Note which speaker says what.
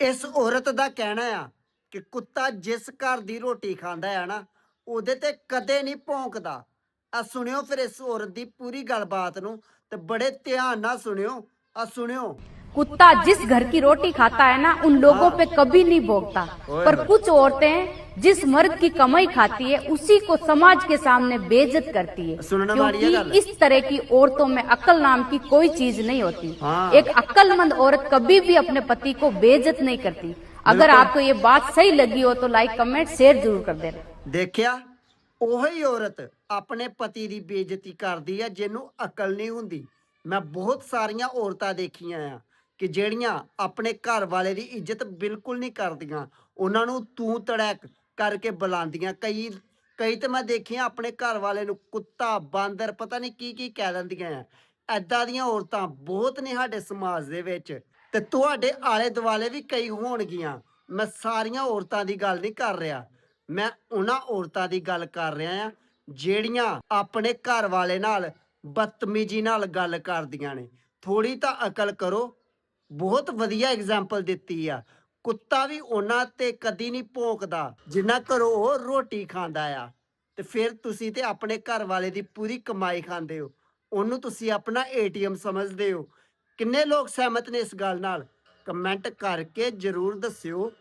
Speaker 1: ਇਸ ਔਰਤ ਦਾ ਕਹਿਣਾ ਆ ਕਿ ਕੁੱਤਾ ਜਿਸ ਘਰ ਦੀ ਰੋਟੀ ਖਾਂਦਾ ਹੈ ਨਾ ਉਹਦੇ ਤੇ ਕਦੇ ਨਹੀਂ ਭੌਂਕਦਾ ਆ ਸੁਣਿਓ ਫਿਰ ਇਸ ਔਰਤ ਦੀ ਪੂਰੀ ਗੱਲਬਾਤ ਨੂੰ ਤੇ ਬੜੇ ਧਿਆਨ ਨਾਲ ਸੁਣਿਓ ਆ ਸੁਣਿਓ
Speaker 2: कुत्ता जिस घर की रोटी खाता है ना उन लोगों पे कभी नहीं भोगता पर कुछ औरतें जिस मर्द की कमाई खाती है उसी को समाज के सामने बेइज्जत करती है
Speaker 1: सुनने वाली है
Speaker 2: क्योंकि
Speaker 1: गल।
Speaker 2: इस तरह की औरतों में अक्ल नाम की कोई चीज नहीं होती
Speaker 1: हाँ।
Speaker 2: एक अक्लमंद औरत कभी भी अपने पति को बेइज्जत नहीं करती अगर
Speaker 1: बिल्कुल।
Speaker 2: आपको ये बात सही लगी हो तो लाइक कमेंट शेयर जरूर कर देना
Speaker 1: ਦੇਖਿਆ ਉਹੀ ਔਰਤ ਆਪਣੇ ਪਤੀ ਦੀ ਬੇਇੱਜ਼ਤੀ ਕਰਦੀ ਆ ਜਿਹਨੂੰ ਅਕਲ ਨਹੀਂ ਹੁੰਦੀ ਮੈਂ ਬਹੁਤ ਸਾਰੀਆਂ ਔਰਤਾਂ ਦੇਖੀਆਂ ਆ ਕਿ ਜਿਹੜੀਆਂ ਆਪਣੇ ਘਰ ਵਾਲੇ ਦੀ ਇੱਜ਼ਤ ਬਿਲਕੁਲ ਨਹੀਂ ਕਰਦੀਆਂ ਉਹਨਾਂ ਨੂੰ ਤੂੰ ਤੜਕ ਕਰਕੇ ਬੁਲਾਉਂਦੀਆਂ। ਕਈ ਕਈ ਤੇ ਮੈਂ ਦੇਖੀਆਂ ਆਪਣੇ ਘਰ ਵਾਲੇ ਨੂੰ ਕੁੱਤਾ, ਬਾਂਦਰ, ਪਤਾ ਨਹੀਂ ਕੀ ਕੀ ਕਹਿ ਦਿੰਦੀਆਂ ਆ। ਐਦਾਂ ਦੀਆਂ ਔਰਤਾਂ ਬਹੁਤ ਨੇ ਸਾਡੇ ਸਮਾਜ ਦੇ ਵਿੱਚ ਤੇ ਤੁਹਾਡੇ ਆਲੇ ਦੁਆਲੇ ਵੀ ਕਈ ਹੋਣਗੀਆਂ। ਮੈਂ ਸਾਰੀਆਂ ਔਰਤਾਂ ਦੀ ਗੱਲ ਨਹੀਂ ਕਰ ਰਿਹਾ। ਮੈਂ ਉਹਨਾਂ ਔਰਤਾਂ ਦੀ ਗੱਲ ਕਰ ਰਿਹਾ ਆ, ਜਿਹੜੀਆਂ ਆਪਣੇ ਘਰ ਵਾਲੇ ਨਾਲ ਬਦਤਮੀਜੀ ਨਾਲ ਗੱਲ ਕਰਦੀਆਂ ਨੇ। ਥੋੜੀ ਤਾਂ ਅਕਲ ਕਰੋ। ਬਹੁਤ ਵਧੀਆ ਐਗਜ਼ਾਮਪਲ ਦਿੱਤੀ ਆ। ਕੁੱਤਾ ਵੀ ਉਹਨਾਂ ਤੇ ਕਦੀ ਨਹੀਂ ਭੌਂਕਦਾ, ਜਿੰਨਾ ਘਰੋਂ ਉਹ ਰੋਟੀ ਖਾਂਦਾ ਆ। ਤੇ ਫਿਰ ਤੁਸੀਂ ਤੇ ਆਪਣੇ ਘਰ ਵਾਲੇ ਦੀ ਪੂਰੀ ਕਮਾਈ ਖਾਂਦੇ ਹੋ। ਉਹਨੂੰ ਤੁਸੀਂ ਆਪਣਾ ਏਟੀਐਮ ਸਮਝਦੇ ਹੋ। ਕਿੰਨੇ ਲੋਕ ਸਹਿਮਤ ਨੇ ਇਸ ਗੱਲ ਨਾਲ? ਕਮੈਂਟ ਕਰਕੇ ਜਰੂਰ ਦੱਸਿਓ।